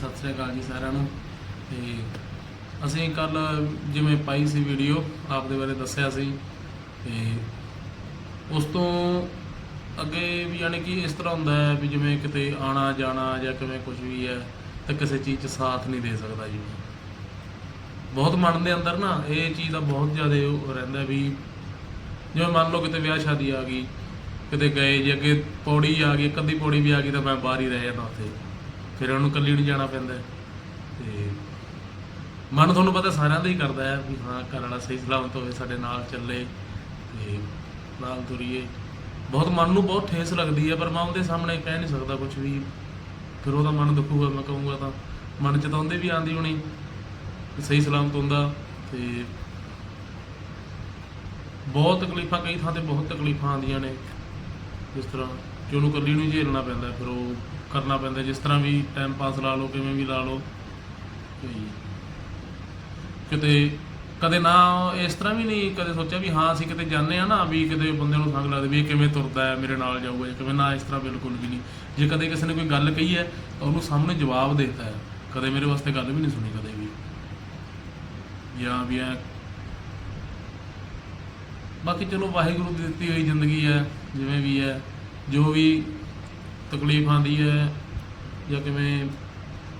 ਸਤਿ ਸ੍ਰੀ ਅਕਾਲ ਜੀ ਸਾਰਿਆਂ ਨੂੰ। ਤੇ ਅਸੀਂ ਕੱਲ ਜਿਵੇਂ ਪਾਈ ਸੀ ਵੀਡੀਓ ਆਪ ਦੇ ਬਾਰੇ ਦੱਸਿਆ ਸੀ। ਤੇ ਉਸ ਤੋਂ ਅੱਗੇ ਵੀ ਯਾਨੀ ਕਿ ਇਸ ਤਰ੍ਹਾਂ ਹੁੰਦਾ ਹੈ ਵੀ ਜਿਵੇਂ ਕਿਤੇ ਆਣਾ ਜਾਣਾ ਜਾਂ ਕਿਵੇਂ ਕੁਝ ਵੀ ਹੈ, ਤਾਂ ਕਿਸੇ ਚੀਜ਼ 'ਚ ਸਾਥ ਨਹੀਂ ਦੇ ਸਕਦਾ ਜੀ। ਬਹੁਤ ਮਨ ਦੇ ਅੰਦਰ ਨਾ ਇਹ ਚੀਜ਼ ਦਾ ਬਹੁਤ ਜ਼ਿਆਦਾ ਰਹਿੰਦਾ ਵੀ ਜਿਵੇਂ ਮੰਨ ਲਓ ਕਿਤੇ ਵਿਆਹ ਸ਼ਾਦੀ ਆ ਗਈ, ਕਿਤੇ ਗਏ ਜੇ ਅੱਗੇ ਪੌੜੀ ਆ ਗਈ, ਇੱਕ ਅੱਧੀ ਪੌੜੀ ਵੀ ਆ ਗਈ ਤਾਂ ਮੈਂ ਬਾਹਰ ਹੀ ਰਹਿ ਜਾਂਦਾ ਉੱਥੇ। ਫਿਰ ਉਹਨੂੰ ਇਕੱਲੀ ਨੂੰ ਜਾਣਾ ਪੈਂਦਾ ਹੈ। ਤੇ ਮਨ ਤੁਹਾਨੂੰ ਪਤਾ ਸਾਰਿਆਂ ਦਾ ਹੀ ਕਰਦਾ ਹੈ ਵੀ ਹਾਂ, ਘਰ ਵਾਲਾ ਸਹੀ ਸਲਾਮਤ ਹੋਵੇ, ਸਾਡੇ ਨਾਲ ਚੱਲੇ ਤੇ ਨਾਲ ਤੁਰੀਏ। ਬਹੁਤ ਮਨ ਨੂੰ ਬਹੁਤ ਠੇਸ ਲੱਗਦੀ ਹੈ, ਪਰ ਮੈਂ ਉਹਦੇ ਸਾਹਮਣੇ ਕਹਿ ਨਹੀਂ ਸਕਦਾ ਕੁਝ ਵੀ। ਫਿਰ ਉਹਦਾ ਮਨ ਦੁਖੂਗਾ, ਮੈਂ ਕਹੂੰਗਾ ਤਾਂ। ਮਨ ਚ ਤਾਂ ਉਹਦੇ ਵੀ ਆਂਦੀ ਹੋਣੀ ਕਿ ਸਹੀ ਸਲਾਮਤ ਹੁੰਦਾ ਤੇ ਬਹੁਤ ਤਕਲੀਫਾਂ, ਕਈ ਥਾਂ ਤੇ ਬਹੁਤ ਤਕਲੀਫਾਂ ਆਉਂਦੀਆਂ ਨੇ। ਜਿਸ ਤਰ੍ਹਾਂ ਕਿ ਉਹਨੂੰ ਇਕੱਲੀ ਨੂੰ ਹੀ ਝੇਲਣਾ ਪੈਂਦਾ ਫਿਰ ਉਹ ਕਰਨਾ ਪੈਂਦਾ ਜਿਸ ਤਰ੍ਹਾਂ ਵੀ ਟਾਈਮ ਪਾਸ ਲਾ ਲਓ, ਕਿਵੇਂ ਵੀ ਲਾ ਲਓ। ਤੇ ਕਿਤੇ ਕਦੇ ਨਾ, ਇਸ ਤਰ੍ਹਾਂ ਵੀ ਨਹੀਂ ਕਦੇ ਸੋਚਿਆ ਵੀ ਹਾਂ, ਅਸੀਂ ਕਿਤੇ ਜਾਂਦੇ ਆ ਨਾ, ਵੀ ਕਿਤੇ ਬੰਦੇ ਨੂੰ ਸੰਗ ਲੱਗਦਾ ਵੀ ਇਹ ਕਿਵੇਂ ਤੁਰਦਾ ਹੈ, ਮੇਰੇ ਨਾਲ ਜਾਊਗਾ ਜਾਂ ਕਿਵੇਂ, ਨਾ, ਇਸ ਤਰ੍ਹਾਂ ਬਿਲਕੁਲ ਵੀ ਨਹੀਂ। ਜੇ ਕਦੇ ਕਿਸੇ ਨੇ ਕੋਈ ਗੱਲ ਕਹੀ ਹੈ, ਤਾਂ ਉਹਨੂੰ ਸਾਹਮਣੇ ਜਵਾਬ ਦੇਤਾ ਹੈ। ਕਦੇ ਮੇਰੇ ਵਾਸਤੇ ਗੱਲ ਵੀ ਨਹੀਂ ਸੁਣੀ, ਕਦੇ ਵੀ। ਜਾਂ ਵੀ ਐ ਬਾਕੀ ਚਲੋ, ਵਾਹਿਗੁਰੂ ਦੀ ਦਿੱਤੀ ਹੋਈ ਜ਼ਿੰਦਗੀ ਹੈ, ਜਿਵੇਂ ਵੀ ਹੈ। ਜੋ ਵੀ ਤਕਲੀਫ ਆਉਂਦੀ ਹੈ ਜਾਂ ਕਿਵੇਂ,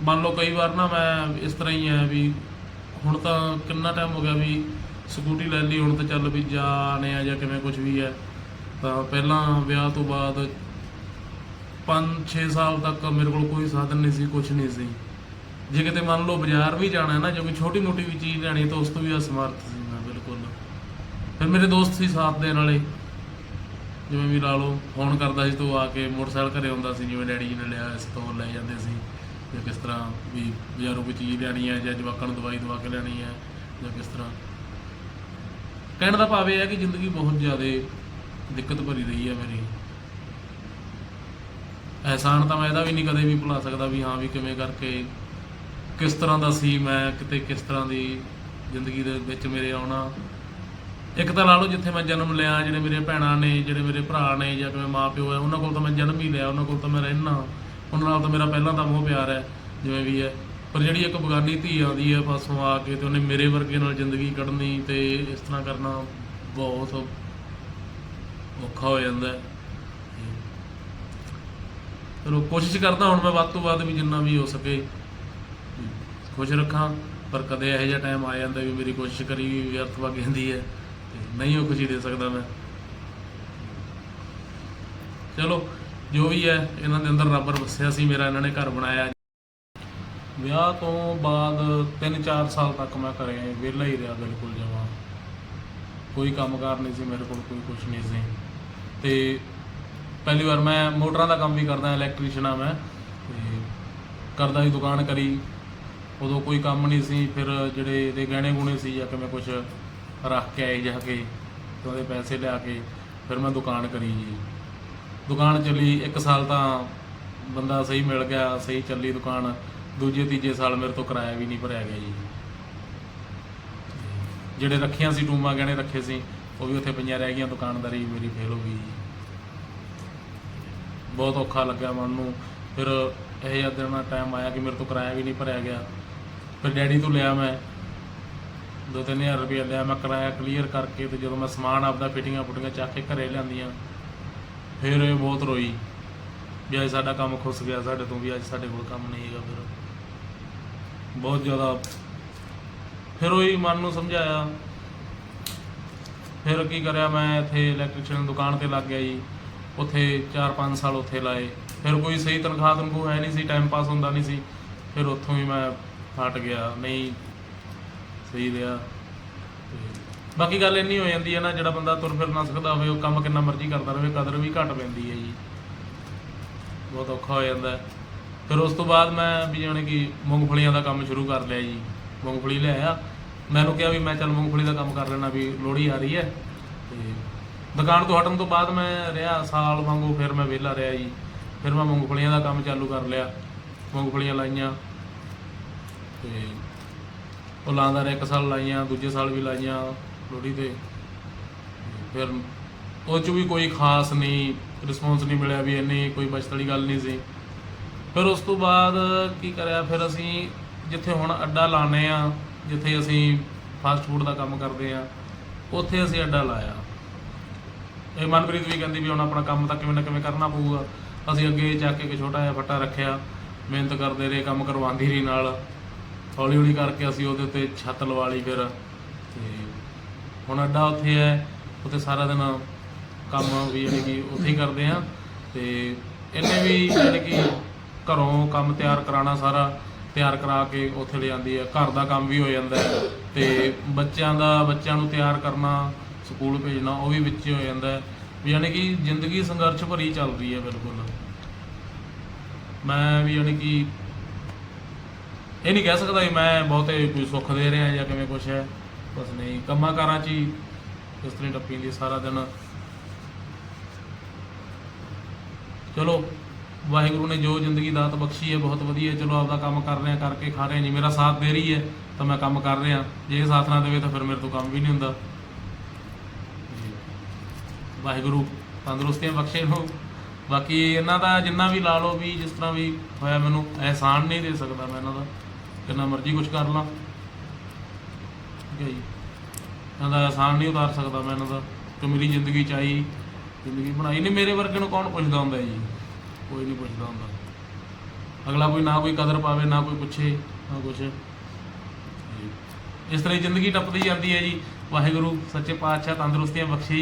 ਮੰਨ ਲਓ ਕਈ ਵਾਰ ਨਾ ਮੈਂ ਇਸ ਤਰ੍ਹਾਂ ਹੀ ਹੈ ਵੀ ਹੁਣ ਤਾਂ ਕਿੰਨਾ ਟਾਈਮ ਹੋ ਗਿਆ ਵੀ ਸਕੂਟੀ ਲੈ ਲਈ, ਹੁਣ ਤਾਂ ਚੱਲ ਵੀ ਜਾਣੇ ਆ ਜਾਂ ਕਿਵੇਂ ਕੁਝ ਵੀ ਹੈ। ਤਾਂ ਪਹਿਲਾਂ ਵਿਆਹ ਤੋਂ ਬਾਅਦ 5-6 ਸਾਲ ਤੱਕ ਮੇਰੇ ਕੋਲ ਕੋਈ ਸਾਧਨ ਨਹੀਂ ਸੀ ਕੁਝ ਨਹੀਂ ਸੀ। ਜੇ ਕਿਤੇ ਮੰਨ ਲਓ ਬਾਜ਼ਾਰ ਵੀ ਜਾਣਾ ਹੈ ਨਾ, ਜੋ ਕੋਈ ਛੋਟੀ ਮੋਟੀ ਵੀ ਚੀਜ਼ ਲੈਣੀ ਤਾਂ ਉਸ ਤੋਂ ਵੀ ਅਸਮਰਥ ਸੀ ਮੈਂ ਬਿਲਕੁਲ। ਫਿਰ ਮੇਰੇ ਦੋਸਤ ਸੀ ਸਾਥ ਦੇਣ ਵਾਲੇ। ਜਿਵੇਂ ਵੀ ਲਾ ਲਓ, ਫੋਨ ਕਰਦਾ ਸੀ ਤੋਂ ਆ ਕੇ ਮੋਟਰਸਾਈਕਲ ਘਰੇ ਹੁੰਦਾ ਸੀ, ਜਿਵੇਂ ਡੈਡੀ ਜੀ ਨੇ ਲਿਆ, ਇਸ ਤੋਂ ਲੈ ਜਾਂਦੇ ਸੀ। ਜਾਂ ਕਿਸ ਤਰ੍ਹਾਂ ਵੀ ਬਾਜ਼ਾਰੋਂ ਕੋਈ ਚੀਜ਼ ਲੈਣੀ ਹੈ ਜਾਂ ਜਵਾਕਾਂ ਨੂੰ ਦਵਾਈ ਦਵਾ ਕੇ ਲੈਣੀ ਹੈ ਜਾਂ ਕਿਸ ਤਰ੍ਹਾਂ। ਕਹਿਣ ਦਾ ਭਾਵ ਇਹ ਹੈ ਕਿ ਜ਼ਿੰਦਗੀ ਬਹੁਤ ਜ਼ਿਆਦਾ ਦਿੱਕਤ ਭਰੀ ਰਹੀ ਹੈ ਮੇਰੀ। ਅਹਿਸਾਨ ਤਾਂ ਮੈਂ ਇਹਦਾ ਵੀ ਨਹੀਂ ਕਦੇ ਵੀ ਭੁਲਾ ਸਕਦਾ ਵੀ ਹਾਂ ਵੀ ਕਿਵੇਂ ਕਰਕੇ ਕਿਸ ਤਰ੍ਹਾਂ ਦਾ ਸੀ ਮੈਂ, ਕਿਤੇ ਕਿਸ ਤਰ੍ਹਾਂ ਦੀ ਜ਼ਿੰਦਗੀ ਦੇ ਵਿੱਚ ਮੇਰੇ ਆਉਣਾ। ਇੱਕ ਤਾਂ ਲਾ ਲਓ ਜਿੱਥੇ ਮੈਂ ਜਨਮ ਲਿਆ, ਜਿਹੜੇ ਮੇਰੇ ਭੈਣਾਂ ਨੇ, ਜਿਹੜੇ ਮੇਰੇ ਭਰਾ ਨੇ ਜਾਂ ਕਿਵੇਂ ਮਾਪਿਓ ਹੈ, ਉਹਨਾਂ ਕੋਲ ਤਾਂ ਮੈਂ ਜਨਮ ਹੀ ਲਿਆ, ਉਹਨਾਂ ਕੋਲ ਤਾਂ ਮੈਂ ਰਹਿਣਾ ਉਹਨਾਂ ਨਾਲ ਤਾਂ ਮੇਰਾ ਪਹਿਲਾਂ ਤਾਂ ਮੋਹ ਪਿਆਰ ਹੈ, ਜਿਵੇਂ ਵੀ ਹੈ। ਪਰ ਜਿਹੜੀ ਇੱਕ ਬਗਾਨੀ ਧੀ ਆਉਂਦੀ ਹੈ ਪਾਸੋਂ ਆ ਕੇ ਤੇ ਉਹਨੇ ਮੇਰੇ ਵਰਗੇ ਨਾਲ ਜ਼ਿੰਦਗੀ ਕੱਢਣੀ ਤੇ ਇਸ ਤਰ੍ਹਾਂ ਕਰਨਾ ਬਹੁਤ ਔਖਾ ਹੋ ਜਾਂਦਾ ਹੈ। ਚਲੋ, ਕੋਸ਼ਿਸ਼ ਕਰਦਾ ਹੁਣ ਮੈਂ ਵੱਧ ਤੋਂ ਵੱਧ ਵੀ ਜਿੰਨਾ ਵੀ ਹੋ ਸਕੇ, ਖੁਸ਼ ਰੱਖਾਂ। ਪਰ ਕਦੇ ਇਹੋ ਜਿਹਾ ਟਾਈਮ ਆ ਜਾਂਦਾ ਵੀ ਮੇਰੀ ਕੋਸ਼ਿਸ਼ ਕਰੀ ਵੀ ਵਿਅਰਥ ਵਗ ਜਾਂਦੀ ਹੈ। ਤੇ ਨਹੀਂ ਉਹ ਖੁਸ਼ੀ ਦੇ ਸਕਦਾ ਮੈਂ। ਚਲੋ, ਜੋ ਵੀ ਹੈ, ਇਹਨਾਂ ਦੇ ਅੰਦਰ ਰੱਬ ਵਸਿਆ ਸੀ, ਮੇਰਾ ਇਹਨਾਂ ਨੇ ਘਰ ਬਣਾਇਆ। ਵਿਆਹ ਤੋਂ ਬਾਅਦ 3-4 ਸਾਲ ਤੱਕ ਮੈਂ ਘਰੇ ਵਿਹਲਾ ਹੀ ਰਿਹਾ ਬਿਲਕੁਲ ਜਮਾਂ। ਕੋਈ ਕੰਮਕਾਰ ਨਹੀਂ ਸੀ, ਮੇਰੇ ਕੋਲ ਕੋਈ ਕੁਝ ਨਹੀਂ ਸੀ। ਤੇ ਪਹਿਲੀ ਵਾਰ ਮੈਂ ਮੋਟਰਾਂ ਦਾ ਕੰਮ ਵੀ ਕਰਦਾ ਇਲੈਕਟ੍ਰੀਸ਼ੀਅਨ ਆ ਮੈਂ। ਤੇ ਕਰਦਾ ਸੀ, ਦੁਕਾਨ ਕਰੀ। ਉਦੋਂ ਕੋਈ ਕੰਮ ਨਹੀਂ ਸੀ, ਫਿਰ ਜਿਹੜੇ ਇਹਦੇ ਗਹਿਣੇ ਗੁਣੇ ਸੀ ਜਾਂ ਕਿਵੇਂ ਕੁਝ ਰੱਖ ਕੇ ਆਏ ਜਾ ਕੇ, ਤੇ ਉਹਦੇ ਪੈਸੇ ਲਿਆ ਕੇ ਫਿਰ ਮੈਂ ਦੁਕਾਨ ਕਰੀ ਜੀ। ਦੁਕਾਨ ਚੱਲੀ, ਇੱਕ ਸਾਲ ਤਾਂ ਬੰਦਾ ਸਹੀ ਮਿਲ ਗਿਆ, ਸਹੀ ਚੱਲੀ ਦੁਕਾਨ। ਦੂਜੇ, ਤੀਜੇ ਸਾਲ ਮੇਰੇ ਤੋਂ ਕਿਰਾਇਆ ਵੀ ਨਹੀਂ ਭਰਿਆ ਗਿਆ ਜੀ। ਜਿਹੜੇ ਰੱਖੀਆਂ ਸੀ, ਟੂਮਾ ਗਹਿਣੇ ਰੱਖੇ ਸੀ, ਉਹ ਵੀ ਉੱਥੇ ਪਈਆਂ ਰਹਿ ਗਈਆਂ, ਦੁਕਾਨਦਾਰੀ ਮੇਰੀ ਫੇਲ ਹੋ ਗਈ ਜੀ। ਬਹੁਤ ਔਖਾ ਲੱਗਿਆ ਮਨ ਨੂੰ। ਫਿਰ ਇਹ ਜਿਹਾ ਦਿਨ ਟਾਈਮ ਆਇਆ ਕਿ ਮੇਰੇ ਤੋਂ ਕਿਰਾਇਆ ਵੀ ਨਹੀਂ ਭਰਿਆ ਗਿਆ। ਫਿਰ ਡੈਡੀ ਤੋਂ ਲਿਆ ਮੈਂ। ਦੋ ਤਿੰਨ ਹਜ਼ਾਰ ਰੁਪਏ ਲਿਆ, ਮੈਂ ਕਿਰਾਇਆ ਕਲੀਅਰ ਕਰਕੇ ਤੇ ਜਦੋਂ ਮੈਂ ਸਮਾਨ ਆਪਦਾ ਫਿਟਿੰਗਾਂ ਫੁਟੀਆਂ ਚੱਕ ਕੇ ਘਰੇ ਲਿਆਂਦੀਆਂ, ਫਿਰ ਇਹ ਬਹੁਤ ਰੋਈ ਵੀ ਅੱਜ ਸਾਡਾ ਕੰਮ ਖੁੱਸ ਗਿਆ, ਸਾਡੇ ਤੋਂ ਵੀ ਅੱਜ ਸਾਡੇ ਕੋਲ ਕੰਮ ਨਹੀਂ ਹੈਗਾ ਫਿਰ। ਬਹੁਤ ਜ਼ਿਆਦਾ ਫਿਰ ਉਹੀ ਮਨ ਨੂੰ ਸਮਝਾਇਆ। ਫਿਰ ਕੀ ਕਰਿਆ ਮੈਂ ਇੱਥੇ ਇਲੈਕਟ੍ਰੀਸ਼ੀਅਨ ਦੁਕਾਨ ਤੇ ਲੱਗ ਗਿਆ ਜੀ, ਉੱਥੇ 4-5 ਸਾਲ ਉੱਥੇ ਲਾਏ। ਫਿਰ ਕੋਈ ਸਹੀ ਤਨਖਾਹ ਤਨਖੂ ਹੈ ਨਹੀਂ ਸੀ ਟਾਈਮ ਪਾਸ ਹੁੰਦਾ ਨਹੀਂ ਸੀ, ਫਿਰ ਉੱਥੋਂ ਹੀ ਮੈਂ ਹਟ ਗਿਆ। ਨਹੀਂ ਸਹੀ ਰਿਹਾ। ਤੇ ਬਾਕੀ ਗੱਲ ਇੰਨੀ ਹੋ ਜਾਂਦੀ ਹੈ ਨਾ, ਜਿਹੜਾ ਬੰਦਾ ਤੁਰ ਫਿਰ ਨਾ ਸਕਦਾ ਹੋਵੇ, ਉਹ ਕੰਮ ਕਿੰਨਾ ਮਰਜ਼ੀ ਕਰਦਾ ਰਹੇ, ਕਦਰ ਵੀ ਘਟ ਪੈਂਦੀ ਹੈ ਜੀ। ਬਹੁਤ ਔਖਾ ਹੋ ਜਾਂਦਾ ਹੈ। ਫਿਰ ਉਸ ਤੋਂ ਬਾਅਦ ਮੈਂ ਵੀ ਜਾਣੀ ਕਿ ਮੂੰਗਫਲੀਆਂ ਦਾ ਕੰਮ ਸ਼ੁਰੂ ਕਰ ਲਿਆ ਜੀ। ਮੂੰਗਫਲੀ ਲੈ ਲਿਆਇਆ ਮੈਨੂੰ ਕਿਹਾ ਵੀ ਮੈਂ ਚੱਲ ਮੂੰਗਫਲੀ ਦਾ ਕੰਮ ਕਰ ਲੈਣਾ ਵੀ ਲੋਹੜੀ ਆ ਰਹੀ ਹੈ। ਤੇ ਦੁਕਾਨ ਤੋਂ ਹਟਣ ਤੋਂ ਬਾਅਦ ਮੈਂ ਰਿਹਾ, ਸਾਲ ਵਾਂਗੂ ਫਿਰ ਮੈਂ ਵਿਹਲਾ ਰਿਹਾ ਜੀ। ਫਿਰ ਮੈਂ ਮੂੰਗਫਲੀਆਂ ਦਾ ਕੰਮ ਚਾਲੂ ਕਰ ਲਿਆ। ਮੂੰਗਫਲੀਆਂ ਲਾਈਆਂ। ਤੇ ਉਹ ਲਾਉਂਦਾ ਰਿਹਾ ਇੱਕ ਸਾਲ ਲਾਈਆਂ, ਦੂਜੇ ਸਾਲ ਵੀ ਲਾਈਆਂ ਲੋਹੜੀ ਤੇ। ਫਿਰ ਉਹ ਚ ਵੀ ਕੋਈ ਖਾਸ ਨਹੀਂ ਰਿਸਪੌਂਸ ਨਹੀਂ ਮਿਲਿਆ ਵੀ ਇੰਨੀ ਕੋਈ ਬਚਤ ਵਾਲੀ ਗੱਲ ਨਹੀਂ ਸੀ। ਫਿਰ ਉਸ ਤੋਂ ਬਾਅਦ ਕੀ ਕਰਿਆ, ਫਿਰ ਅਸੀਂ ਜਿੱਥੇ ਹੁਣ ਅੱਡਾ ਲਾਣੇ ਆ ਜਿੱਥੇ ਅਸੀਂ ਫਾਸਟ ਫੂਡ ਦਾ ਕੰਮ ਕਰਦੇ ਆ ਉੱਥੇ ਅਸੀਂ ਅੱਡਾ ਲਾਇਆ। ਇਹ ਮਨਪ੍ਰੀਤ ਵੀ ਕਹਿੰਦੀ ਵੀ ਹੁਣ ਆਪਣਾ ਕੰਮ ਤਾਂ ਕਿਵੇਂ ਨਾ ਕਿਵੇਂ ਕਰਨਾ ਪਊਗਾ। ਅਸੀਂ ਅੱਗੇ ਜਾ ਕੇ ਇੱਕ ਛੋਟਾ ਜਿਹਾ ਫੱਟਾ ਰੱਖਿਆ, ਮਿਹਨਤ ਕਰਦੇ ਰਹੇ, ਕੰਮ ਕਰਵਾਉਂਦੀ ਰਹੀ ਨਾਲ। ਹੌਲੀ ਹੌਲੀ ਕਰਕੇ ਅਸੀਂ ਉਹਦੇ ਉੱਤੇ ਛੱਤ ਲਵਾ ਲਈ ਫਿਰ। ਤੇ ਹੁਣ ਅੱਡਾ ਉੱਥੇ ਹੈ, ਉੱਥੇ ਸਾਰਾ ਦਿਨ ਕੰਮ ਵੀ ਯਾਨੀ ਕਿ ਉੱਥੇ ਹੀ ਕਰਦੇ ਆ ਤੇ ਇਹਨੇ ਵੀ ਯਾਨੀ ਕਿ ਘਰੋਂ ਕੰਮ ਤਿਆਰ ਕਰਾਉਣਾ ਸਾਰਾ, ਤਿਆਰ ਕਰਾ ਕੇ ਉੱਥੇ ਲੈ ਜਾਂਦੀ ਹੈ। ਘਰ ਦਾ ਕੰਮ ਵੀ ਹੋ ਜਾਂਦਾ ਹੈ। ਤੇ ਬੱਚਿਆਂ ਦਾ, ਬੱਚਿਆਂ ਨੂੰ ਤਿਆਰ ਕਰਨਾ, ਸਕੂਲ ਭੇਜਣਾ, ਉਹ ਵੀ ਵਿੱਚ ਹੋ ਜਾਂਦਾ ਹੈ। ਵੀ ਯਾਨੀ ਕਿ ਜ਼ਿੰਦਗੀ ਸੰਘਰਸ਼ ਭਰੀ ਚੱਲ ਰਹੀ ਹੈ ਬਿਲਕੁਲ। ਮੈਂ ਵੀ ਯਾਨੀ ਕਿ ਇਹ ਨਹੀਂ ਕਹਿ ਸਕਦਾ ਵੀ ਮੈਂ ਬਹੁਤੇ ਕੋਈ ਸੁੱਖ ਦੇ ਰਿਹਾ ਜਾਂ ਕਿਵੇਂ ਕੁਛ ਹੈ। ਬਸ ਨਹੀਂ, ਕੰਮਾਂ ਕਾਰਾਂ 'ਚ ਹੀ ਇਸ ਤਰ੍ਹਾਂ ਟੱਪੀ ਦੀ ਸਾਰਾ ਦਿਨ। ਚਲੋ, ਵਾਹਿਗੁਰੂ ਨੇ ਜੋ ਜ਼ਿੰਦਗੀ ਦਾਤ ਬਖਸ਼ੀ ਹੈ, ਬਹੁਤ ਵਧੀਆ। ਚਲੋ, ਆਪਦਾ ਕੰਮ ਕਰ ਰਹੇ ਆ ਕਰਕੇ ਖਾ ਰਹੇ ਹਾਂ ਜੀ ਮੇਰਾ ਸਾਥ ਦੇ ਰਹੀ ਹੈ, ਤਾਂ ਮੈਂ ਕੰਮ ਕਰ ਰਿਹਾ। ਜੇ ਸਾਥ ਨਾ ਦੇਵੇ ਤਾਂ ਫਿਰ ਮੇਰੇ ਤੋਂ ਕੰਮ ਵੀ ਨਹੀਂ ਹੁੰਦਾ। ਵਾਹਿਗੁਰੂ ਤੰਦਰੁਸਤੀਆਂ ਬਖਸ਼ੇ ਨੂੰ ਬਾਕੀ ਇਹਨਾਂ ਦਾ ਜਿੰਨਾ ਵੀ ਲਾ ਲਓ ਵੀ ਜਿਸ ਤਰ੍ਹਾਂ ਵੀ ਹੋਇਆ ਮੈਨੂੰ ਅਹਿਸਾਨ ਨਹੀਂ ਦੇ ਸਕਦਾ ਮੈਂ ਇਹਨਾਂ ਦਾ। ਕਿੰਨਾ ਮਰਜ਼ੀ ਕੁਝ ਕਰ ਲਾਂ। ਠੀਕ ਹੈ ਜੀ। ਇਹਨਾਂ ਦਾ ਅਹਿਸਾਨ ਨਹੀਂ ਉਤਾਰ ਸਕਦਾ ਮੈਂ ਇਹਨਾਂ ਦਾ। ਕਿ ਮੇਰੀ ਜ਼ਿੰਦਗੀ ਚ ਆਈ, ਜ਼ਿੰਦਗੀ ਬਣਾਈ ਨਹੀਂ, ਮੇਰੇ ਵਰਗੇ ਨੂੰ ਕੌਣ ਪੁੱਛਦਾ ਹੁੰਦਾ ਜੀ? ਕੋਈ ਨਹੀਂ ਪੁੱਛਦਾ ਹੁੰਦਾ। ਅਗਲਾ ਕੋਈ ਨਾ ਕੋਈ ਕਦਰ ਪਾਵੇ, ਨਾ ਕੋਈ ਪੁੱਛੇ, ਨਾ ਕੁਛ। ਇਸ ਤਰ੍ਹਾਂ ਹੀ ਜ਼ਿੰਦਗੀ ਟੱਪਦੀ ਜਾਂਦੀ ਹੈ ਜੀ। ਵਾਹਿਗੁਰੂ, ਸੱਚੇ ਪਾਤਸ਼ਾਹ ਤੰਦਰੁਸਤੀਆਂ ਬਖਸ਼ੇ